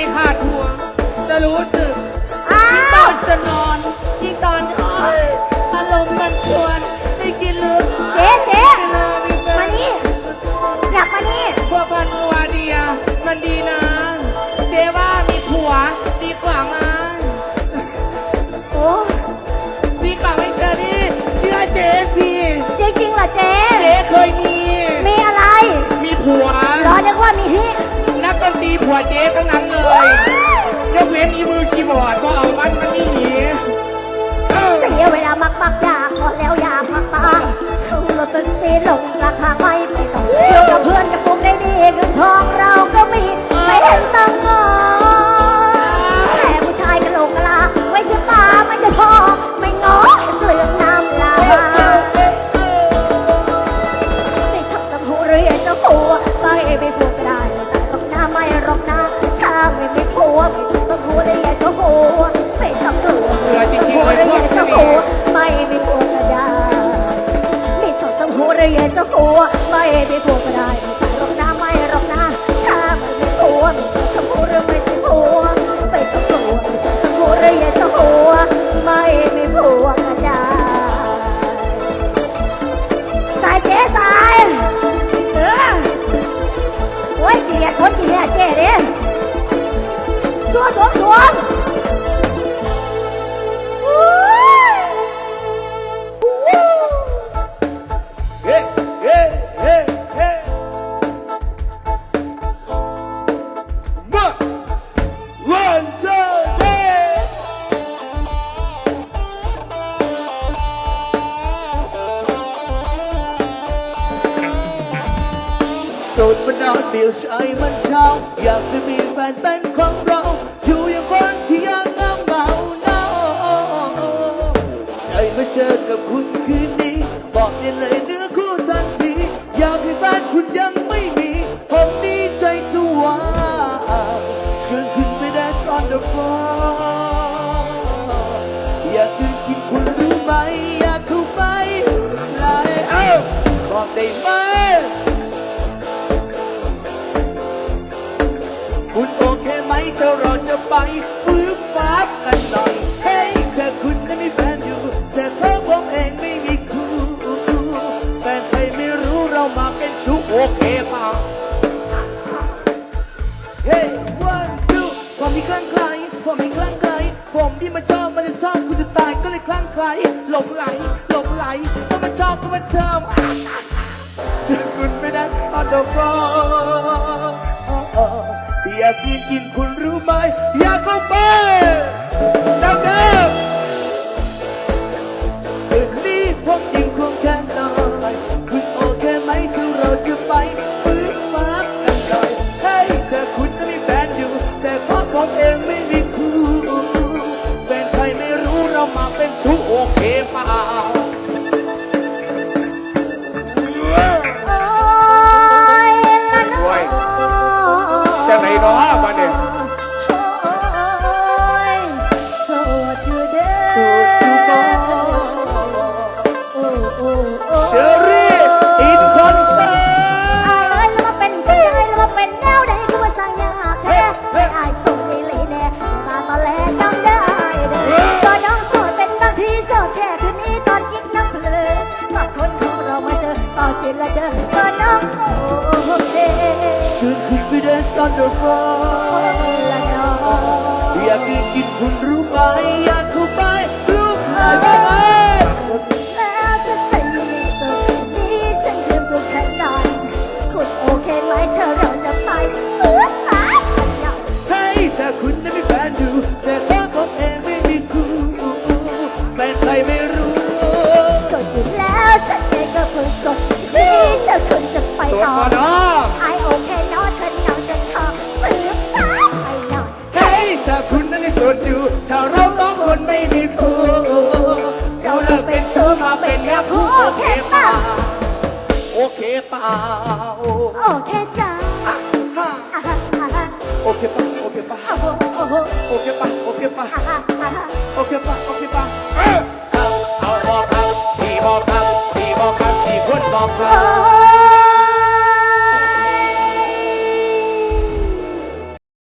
ไม่ขาดหัว จะรู้สึกยิ่งตอนจะนอนยิ่งตอนอ้อยอารมณ์มันชวนไม่กินลึกเจ๊เจ๊มานี่อยากมานี่พวกพันวัวเดียมันดีนะ เจ๊ว่ามีผัวดีกว่ามาโอ้ดีกว่าไม่เชื่อนี่เชื่อเจ๊สิเจ๊จริงเหรอเจ๊ หัวเจ๊ทั้งนั้นเลยยกเว้นอีมือคีย์บอร์ดก็เอามันมันนี่หนีเสียเวลามากๆ จ๊สายเออโอ้ยเกลียดคนเกลียดเจ๊เด้สวนสวนสวน ดมานานเดียวใจมันเช้า อยากจะมีแฟนเป็นของเราอยู่อย่างคนที่ยังเงาเหงาเนาได้มาเจอกับคุณคืนนี้ บอกได้เลยเนื้อคู่ทันที อยากให้แฟนคุณยังไม่มีผมดีใจจะว่าชวนคุณไป dance on the floor อยากคืนกินคุณรู้ไหม อยากเข้าไปไล่บอกได้ไหม จะไปฟื้นฟ้ากันหน่อยเฮ้ยเธอคุณนั้นมีแฟนอยู่ แต่เธอผมเองไม่มีคู่แฟนใครไม่รู้เรามาเป็นชู้โอเคเปล่าเฮ้ย one two ผมมีคลั่งไคล้ผมมีคลั่งไคล้ผมที่มาชอบมันจะชอบคุณจะตายก็เลยคลั่งไคล้หลงไหลหลงไหลก็มันชอบก็มันชอบ กกินกินคุณรู้ไหมอยากเข้าไปดังเดิม องอยากกินกินคุณรู้ไหมอยากเข้าไปลูกหลายบ้างไหมแล้วจะใจไม่สุดนี้ฉันเตรียมตัวแค่นอนคุณโอเคไหมเธอเราจะไปเอื้อฟ้ากันหน่อยเฮ้ยถ้าคุณนั้นมีแฟนอยู่แต่ถ้าผมเองไม่มีคู่แฟนใครไม่รู้สดอยู่แล้วฉันเองก็คนสดนี่เธอคุณจะไปตัวต่อพอเนาะไอโอเคเนอะ คนดูถ้าเราสองคนไม่มีคู่เราเลิกเป็นชู้มาเป็นแม่คู่โอเคเปล่าโอเคเปล่าโอเคจ้าโอเคปะโอเคปะโอเคปะโอเคป่ะอ่าฮะโอเคปะ